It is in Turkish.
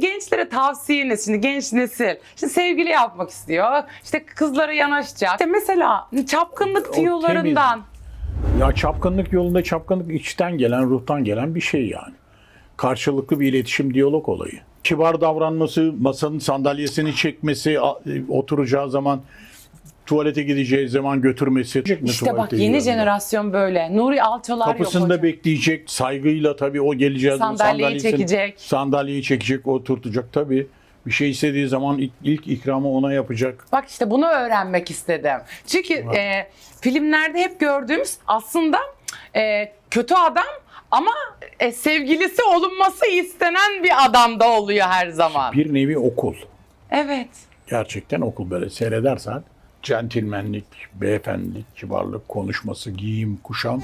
gençlere tavsiyeniz şimdi genç nesil işte sevgili yapmak istiyor. işte kızlara yanaşacak. İşte mesela çapkınlık O tiyolarından. Ya çapkınlık yolunda çapkınlık içten gelen, ruhtan gelen bir şey yani. Karşılıklı bir iletişim, diyalog olayı. Kibar davranması, masanın sandalyesini çekmesi, e, oturacağı zaman tuvalete gideceği zaman götürmesi. İşte bak yeni gidiyor? jenerasyon böyle. Nuri Alçolar yok Kapısında hocam. bekleyecek, saygıyla tabii o geleceği Sandalyeyi çekecek. Sandalyeyi çekecek, oturtacak tabii. Bir şey istediği zaman ilk, ilk ikramı ona yapacak. Bak işte bunu öğrenmek istedim. Çünkü e, filmlerde hep gördüğümüz aslında e, kötü adam ama e, sevgilisi olunması istenen bir adam da oluyor her zaman. Bir nevi okul. Evet. gerçekten okul böyle seyredersen centilmenlik, beyefendilik, kibarlık, konuşması, giyim, kuşam.